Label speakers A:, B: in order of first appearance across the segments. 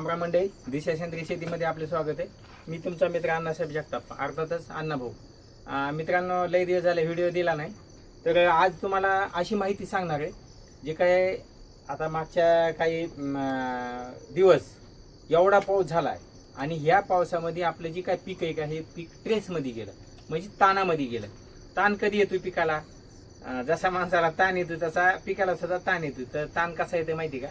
A: रामराम मंडळी दिशा सेंद्रिय शेतीमध्ये आपले स्वागत आहे. मी तुमचा मित्र अण्णासाहेब जगताप अर्थातच अण्णाभाऊ भाऊ. मित्रांनो लय दिवस झाले व्हिडिओ दिला नाही. तर आज तुम्हाला अशी माहिती सांगणार आहे जे काय आता मागच्या काही दिवस एवढा पाऊस झाला आहे आणि ह्या पावसामध्ये आपलं जे काय पीक आहे का हे पीक ट्रेसमध्ये गेलं म्हणजे ताणामध्ये गेलं. ताण कधी येतो पिकाला? जसा माणसाला ताण येतो तसा पिकाला सुद्धा ताण येतो तर ताण कसा येतो माहिती का?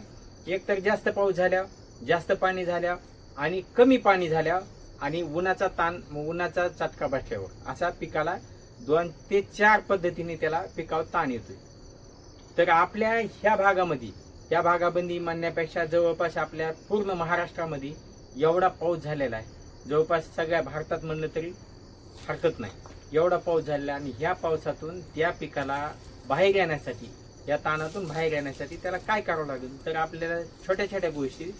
A: एक तर जास्त पाऊस झाल्यावर जास्त पाणी झाल्या आणि कमी पाणी झाल्या आणि उन्हाचा ताण उन्हाचा चटका बसल्यावर. असा पिकाला दोन ते चार पद्धतीने त्याला पिकावर ताण येतोय. तर आपल्या ह्या भागामध्ये या भागाबंदी म्हणण्यापेक्षा जवळपास आपल्या पूर्ण महाराष्ट्रामध्ये एवढा पाऊस झालेला आहे. जवळपास सगळ्या भारतात म्हणलं तरी हरकत नाही. एवढा पाऊस झालेला आहे आणि ह्या पावसातून त्या पिकाला बाहेर येण्यासाठी या ताणातून बाहेर येण्यासाठी त्याला काय करावं लागेल? तर आपल्याला छोट्या छोट्या गोष्टी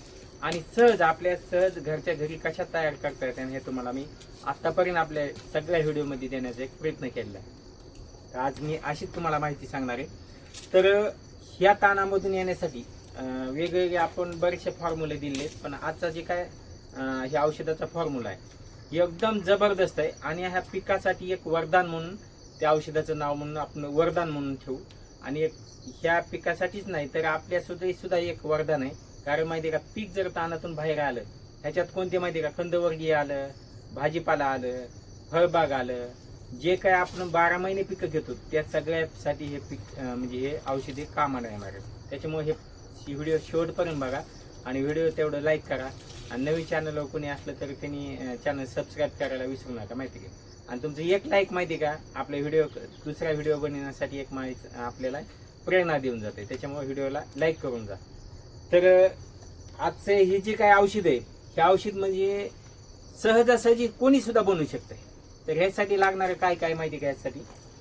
A: आणि सहज आपल्या सहज घरच्या घरी कशा तयार करता येतात हे तुम्हाला मी आतापर्यंत आपल्या सगळ्या व्हिडिओमध्ये देण्याचा एक प्रयत्न केलेला आहे. तर आज मी अशीच तुम्हाला माहिती सांगणार आहे. तर ह्या ताणामधून येण्यासाठी वेगवेगळे आपण बरेचसे फॉर्म्युले दिले पण आजचा जे काय हे ह्या औषधाचा फॉर्म्युला आहे एकदम जबरदस्त आहे आणि ह्या पिकासाठी एक वरदान म्हणून त्या औषधाचं नाव म्हणून आपण वरदान म्हणून ठेवू. आणि एक ह्या पिकासाठीच नाही तर आपल्यासुद्धा सुद्धा एक वरदान आहे. कारण माहिती आहे का पीक जर तानातून बाहेर आलं ह्याच्यात कोणते माहिती आहे का कंदवर्गीय आलं भाजीपाला आलं फळबाग आलं जे काय आपण बारा महिने पिकं घेतो त्या सगळ्यासाठी हे पीक म्हणजे हे औषधी कामाला येणार आहे त्याच्यामुळे हे व्हिडिओ शेवटपर्यंत बघा आणि व्हिडिओ तेवढं लाईक करा. आणि नवीन चॅनलवर कोणी असलं तर त्यांनी चॅनल सबस्क्राईब करायला विसरू नका माहिती आहे का? आणि तुमचं एक लाईक माहिती आहे का आपल्या व्हिडिओ दुसरा व्हिडिओ बनवण्यासाठी एक माहिती आपल्याला प्रेरणा देऊन जाते त्याच्यामुळे व्हिडिओला लाईक करून जा. तर आजचे हे जे काय औषध आहे हे औषध म्हणजे सहजासहजी कोणी सुद्धा बनवू शकते तर ह्यासाठी लागणारं काय काय माहिती का ह्यासाठी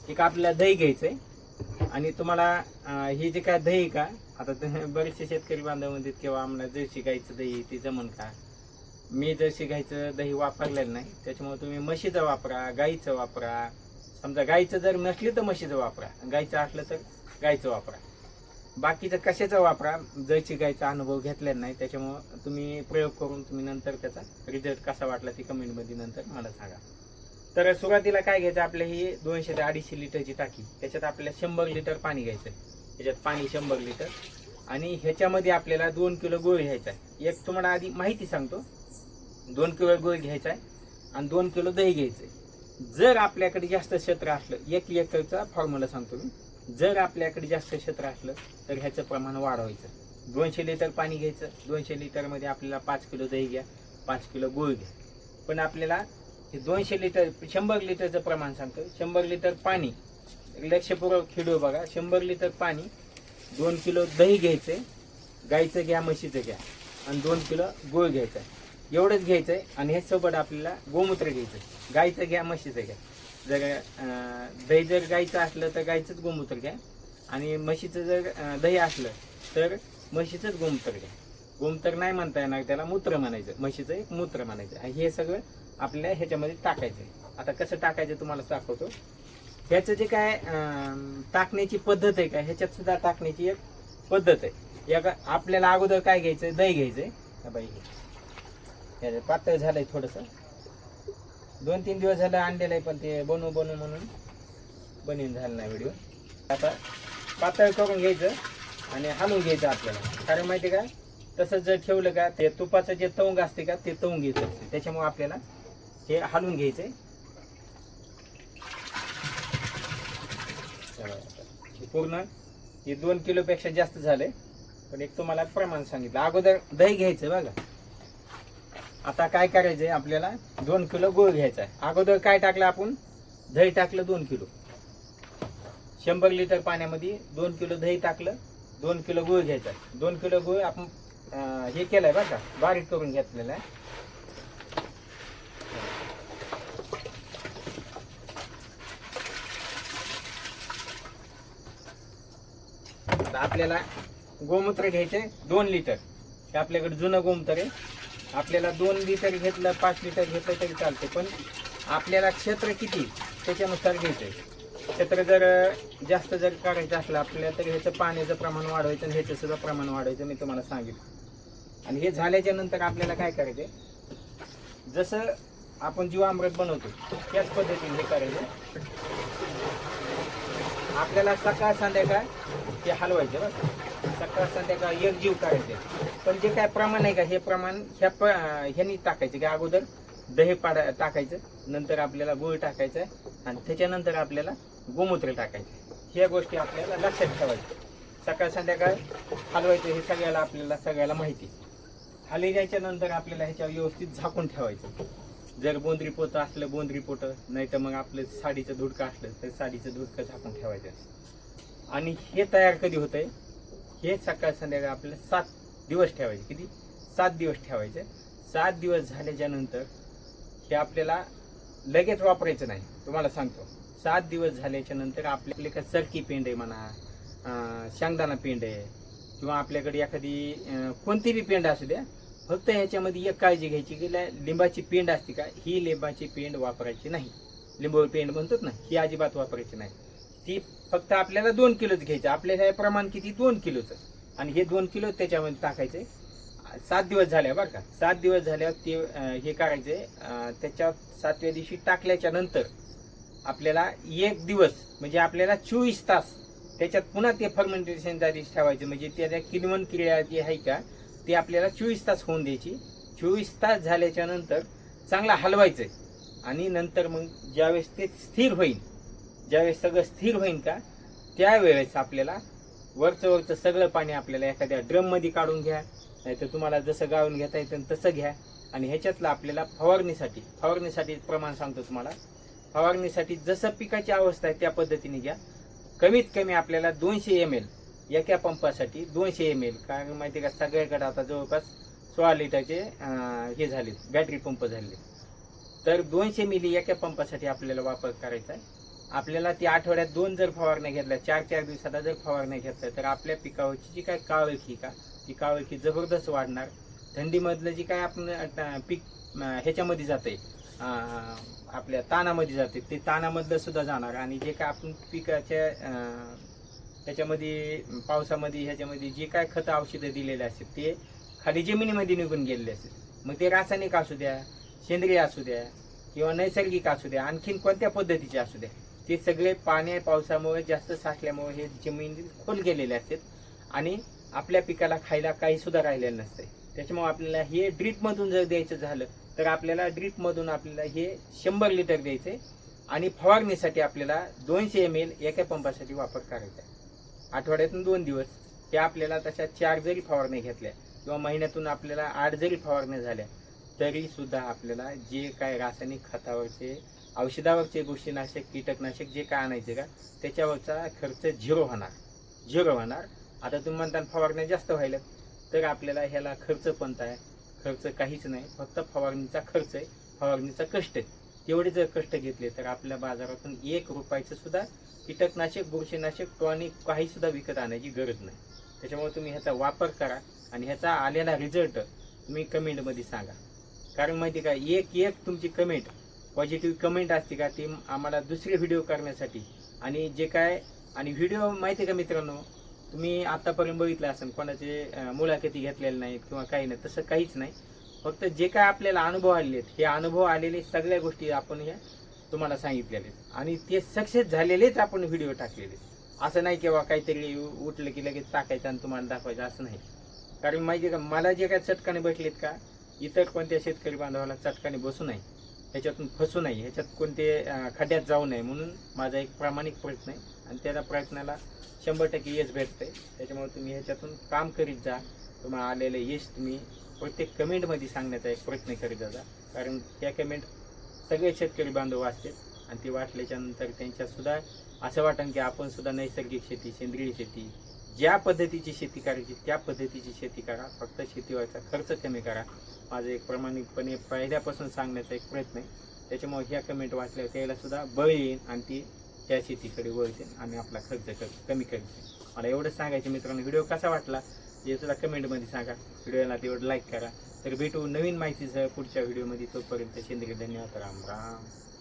A: एक आपल्याला दही घ्यायचं आहे आणि तुम्हाला हे जे काय दही आहे का? आता बरेचसे शेतकरी बांधव म्हणतात किंवा आम्हाला जर्सी गाईचं दही ते जमन का? मी जर्सी गाईचं दही वापरलेलं नाही. त्याच्यामुळे तुम्ही म्हशीचं वापरा गाईचं वापरा. समजा गाईचं जर नसली तर म्हशीचं वापरा. गाईचं असलं तर गाईचं वापरा. बाकीचं कशाचं वापरा? जर्सी गाईचा अनुभव घेतलेला नाही त्याच्यामुळं तुम्ही प्रयोग करून तुम्ही नंतर त्याचा रिझल्ट कसा वाटला ती कमेंटमध्ये नंतर मला सांगा. तर सुरुवातीला काय घ्यायचं? आपल्या ही दोनशे ते अडीचशे लिटरची टाकी त्याच्यात आपल्याला शंभर लिटर पाणी घ्यायचं त्याच्यात पाणी शंभर लिटर आणि ह्याच्यामध्ये आपल्याला दोन किलो गोळ घ्यायचा आहे. एक तुम्हाला आधी माहिती सांगतो. दोन किलो गोळ घ्यायचा आहे आणि दोन किलो दही घ्यायचं आहे जर आपल्याकडे जास्त क्षेत्र असलं एक एकरचा फॉर्म्युला सांगतो मी. जर आपल्याकडे जास्त क्षेत्र असलं तर ह्याचं प्रमाण वाढवायचं. दोनशे लिटर पाणी घ्यायचं. दोनशे लिटरमध्ये आपल्याला पाच किलो दही घ्या पाच किलो गूळ घ्या. पण आपल्याला हे दोनशे लिटर शंभर लिटरचं प्रमाण सांगतो शंभर लिटर पाणी लक्षपूर्वक खिडू बघा. शंभर लिटर पाणी दोन किलो दही घ्यायचं आहे गाईचं घ्या म्हशीचं घ्या आणि दोन किलो गूळ आहे एवढंच घ्यायचं आहे आणि हे सोबत आपल्याला गोमूत्र घ्यायचं आहे गाईचं घ्या म्हशीचं घ्या. जर दही जर गाईचं असलं तर गाईचंच गोमूत्र घ्या आणि म्हशीचं जर दही असलं तर म्हशीचंच गोमूत्र घ्या गोमूत्र नाही म्हणता येणार त्याला मूत्र म्हणायचं. म्हशीचं एक मूत्र म्हणायचं. हे सगळं आपल्याला ह्याच्यामध्ये टाकायचं आहे. आता कसं टाकायचं तुम्हाला दाखवतो. ह्याचं जे काय टाकण्याची पद्धत आहे का ह्याच्यात सुद्धा टाकण्याची एक पद्धत आहे. या का आपल्याला अगोदर काय घ्यायचं दही घ्यायचंय. आहे बाई हे. पातळ झालंय थोडंसं. दोन तीन दिवस झालं आणलेलं आहे पण ते बनवू बनवू म्हणून बनवून झालं नाही व्हिडिओ आता पातळ करून घ्यायचं आणि हलवून घ्यायचं आपल्याला. कारण माहिती का? तसं जर ठेवलं का ते तुपाचं जे तवंग असते का ते तवंग घ्यायचं असते. त्याच्यामुळे आपल्याला हे हलवून घ्यायचं आहे. पूर्ण हे दोन किलोपेक्षा जास्त झालं पण एक तुम्हाला प्रमाण सांगितलं. अगोदर दही घ्यायचं बघा. आता काय करायचंय आपल्याला? दोन किलो गूळ घ्यायचा आहे. अगोदर काय टाकलं आपण? दही टाकलं दोन किलो. शंभर लिटर पाण्यामध्ये दोन किलो दही टाकलं दोन किलो गूळ घ्यायचा आहे. दोन किलो गूळ आपण हे केलंय बरं का? बारीक करून घेतलेलं आहे. आपल्याला गोमूत्र घ्यायचे दोन लिटर. हे आपल्याकडे जुनं गोमूत्र आहे. आपल्याला दोन लिटर घेतलं पाच लिटर घेतलं तरी चालते. पण आपल्याला क्षेत्र किती त्याच्यानुसार घ्यायचं आहे क्षेत्र जर जास्त जर काढायचं असलं आपल्याला तर ह्याचं पाण्याचं प्रमाण वाढवायचं आणि ह्याचं सुद्धा प्रमाण वाढवायचं मी तुम्हाला सांगितलं आणि हे झाल्याच्यानंतर आपल्याला काय करायचं जसं आपण जीवामृत बनवतो त्याच पद्धतीने हे करायचं. आपल्याला सकाळ संध्याकाळ ते हलवायचे बरं सकाळ संध्याकाळ एक जीव करायचे पण जे काय प्रमाण आहे का हे प्रमाण ह्या प ह्यानी टाकायचं की? अगोदर दही पाडा टाकायचं नंतर आपल्याला गुळ टाकायचं आणि त्याच्यानंतर आपल्याला गोमूत्र टाकायचं. ह्या गोष्टी आपल्याला लक्षात ठेवायच्या. सकाळ संध्याकाळ हलवायचं हे सगळ्याला आपल्याला सगळ्याला माहिती. खाली जायच्या नंतर आपल्याला ह्याच्यावर व्यवस्थित झाकून ठेवायचं. जर बोंद्री पोतं असलं बोंद्री पोतं नाही तर मग आपलं साडीचं धुडकं असलं तर साडीचं धुडकं झाकून ठेवायचं. आणि हे तयार कधी होतंय? हे सकाळ संध्याकाळ आपल्याला सात दिवस ठेवायचे. किती? सात दिवस ठेवायचे. सात दिवस झाल्याच्यानंतर हे आपल्याला लगेच वापरायचं नाही. तुम्हाला सांगतो. सात दिवस झाल्याच्यानंतर आपल्याकडे का सरकी पेंड आहे म्हणा शेंगदाणा पेंड आहे किंवा आपल्याकडे एखादी कोणती बी पेंड असू द्या फक्त ह्याच्यामध्ये एक काळजी घ्यायची की लिंबाची पेंड असते का? ही लिंबाची पेंड वापरायची नाही. लिंबू पेंड म्हणतात ना ही अजिबात वापरायची नाही. ती फक्त आपल्याला दोन किलोच घ्यायचं. आपल्याला हे प्रमाण किती? दोन किलोचं. आणि हे दोन किलो त्याच्यामध्ये टाकायचे. सात दिवस झाल्या बरं का. सात दिवस झाल्यावर ते हे करायचे. त्याच्या त्याच्यात सातव्या दिवशी टाकल्याच्या नंतर आपल्याला एक दिवस म्हणजे आपल्याला चोवीस तास त्याच्यात पुन्हा ते फर्मेंटेशन दिवशी ठेवायचं. म्हणजे त्या किनवण क्रिया जी आहे का ती आपल्याला चोवीस तास होऊन द्यायची. चोवीस तास झाल्याच्यानंतर चांगला हलवायचं आणि नंतर मग ज्यावेळेस ते स्थिर होईल ज्यावेळेस सगळं स्थिर होईल का त्यावेळेस आपल्याला वरचं वरचं सगळं पाणी आपल्याला एखाद्या ड्रममध्ये काढून घ्या. नाहीतर तुम्हाला जसं गाळून घेता येतं तसं घ्या. आणि ह्याच्यातलं आपल्याला फवारणीसाठी फवारणीसाठी प्रमाण सांगतो तुम्हाला. फवारणीसाठी जसं पिकाची अवस्था आहे त्या पद्धतीने घ्या. कमीत कमी आपल्याला दोनशे एम एल एका पंपासाठी दोनशे एम एल कारण माहिती आहे का सगळ्याकडे आता जवळपास सोळा लिटरचे हे झाले बॅटरी पंप झाले तर दोनशे मिली एका पंपासाठी आपल्याला वापर करायचा आहे. आपल्याला ती आठवड्यात दोन जर फवारण्या घेतल्या चार चार दिवसाला जर फवारण्या घेतल्या तर आपल्या पिकावरची जी काय कावळखी का ती कावळखी जबरदस्त वाढणार. थंडीमधलं जी काय आपण पीक ह्याच्यामध्ये जाते आपल्या तानामध्ये जाते ते तानामधलं सुद्धा जाणार. आणि जे काय आपण पिकाच्या त्याच्यामध्ये पावसामध्ये ह्याच्यामध्ये जे काय खतं औषधं दिलेले असतात ते खाली जमिनीमध्ये निघून गेलेले असतात मग ते रासायनिक असू द्या सेंद्रिय असू द्या किंवा नैसर्गिक असू द्या आणखीन कोणत्या पद्धतीचे असू द्या ते सगळे पाण्या पावसामुळे जास्त साठल्यामुळे हे जमीन खोल गेलेले असतात. आणि आपल्या पिकाला खायला काही सुद्धा राहिलेलं नसते त्याच्यामुळे आपल्याला हे ड्रीपमधून जर द्यायचं झालं तर आपल्याला ड्रीपमधून आपल्याला हे शंभर लिटर द्यायचं आहे आणि फवारणीसाठी आपल्याला दोनशे एम एल एका पंपासाठी वापर करायचा आहे. आठवड्यातून दोन दिवस हे आपल्याला तशा चार जरी फवारण्या घेतल्या किंवा महिन्यातून आपल्याला आठ जरी फवारण्या झाल्या तरी सुद्धा आपल्याला जे काय रासायनिक खतावरचे औषधावरचे बुरशीनाशक कीटकनाशक जे काय आणायचे का त्याच्यावरचा खर्च झिरो होणार. झिरो होणार. आता तुम्ही म्हणता फवारण्या जास्त व्हायला तर आपल्याला ह्याला खर्च पण आहे. खर्च काहीच नाही. फक्त फवारणीचा खर्च आहे. फवारणीचा कष्ट आहे. तेवढे जर कष्ट घेतले तर आपल्या बाजारातून एक रुपयाचं सुद्धा कीटकनाशक बुरशीनाशक टॉनिक काहीसुद्धा विकत आणायची गरज नाही. त्याच्यामुळे तुम्ही ह्याचा वापर करा आणि ह्याचा आलेला रिझल्ट तुम्ही कमेंटमध्ये सांगा. कारण माहिती का एक एक तुमची कमेंट पॉझिटिव्ह कमेंट असते का ती आम्हाला दुसरे व्हिडिओ करण्यासाठी. आणि जे काय आणि व्हिडिओ माहिती आहे का मित्रांनो तुम्ही आतापर्यंत बघितलं असेल कोणाचे मुलाखती घेतलेल्या नाहीत किंवा काही नाही तसं काहीच नाही. फक्त जे काय आपल्याला अनुभव आलेले आहेत हे अनुभव आलेले सगळ्या गोष्टी आपण ह्या तुम्हाला सांगितलेले आहेत. आणि ते सक्सेस झालेलेच आपण व्हिडिओ टाकलेले आहेत. असं नाही किंवा काहीतरी उठलं की लगेच टाकायचं आणि तुम्हाला दाखवायचं असं नाही. कारण माहिती आहे का मला जे काय चटकाने भेटलेत का इतर कोणत्या शेतकरी बांधवाला चटकाने बसू नये. ह्याच्यातून फसू नये ह्याच्यात कोणते खड्ड्यात जाऊ नये म्हणून माझा एक प्रामाणिक प्रयत्न आहे. आणि त्याला प्रयत्नाला शंभर टक्के यश भेटतंय. त्याच्यामुळे तुम्ही ह्याच्यातून काम करीत जा. तुम्हाला आलेलं यश तुम्ही प्रत्येक कमेंटमध्ये सांगण्याचा एक प्रयत्न करीत जा. कारण त्या कमेंट सगळे शेतकरी बांधव वाचतात आणि ते वाटल्याच्यानंतर त्यांच्यासुद्धा असं वाटन की आपणसुद्धा नैसर्गिक शेती सेंद्रिय शेती ज्या पद्धतीची शेती करायची त्या पद्धतीची शेती करा. फक्त शेतीवरचा खर्च कमी करा. माझं एक प्रामाणिकपणे पहिल्यापासून सांगण्याचा एक प्रयत्न आहे. त्याच्यामुळे ह्या कमेंट वाचल्यावर त्याला सुद्धा बळ येईल आणि ती त्या शेतीकडे वळतील आणि आपला खर्च कमी करते मला एवढंच सांगायचं मित्रांनो. व्हिडिओ कसा वाटला? हे सुद्धा कमेंटमध्ये सांगा. व्हिडिओला तेवढं लाईक करा. तर भेटू नवीन माहितीसह पुढच्या व्हिडिओमध्ये तोपर्यंत सेंद्रिय धन्यवाद. राम राम.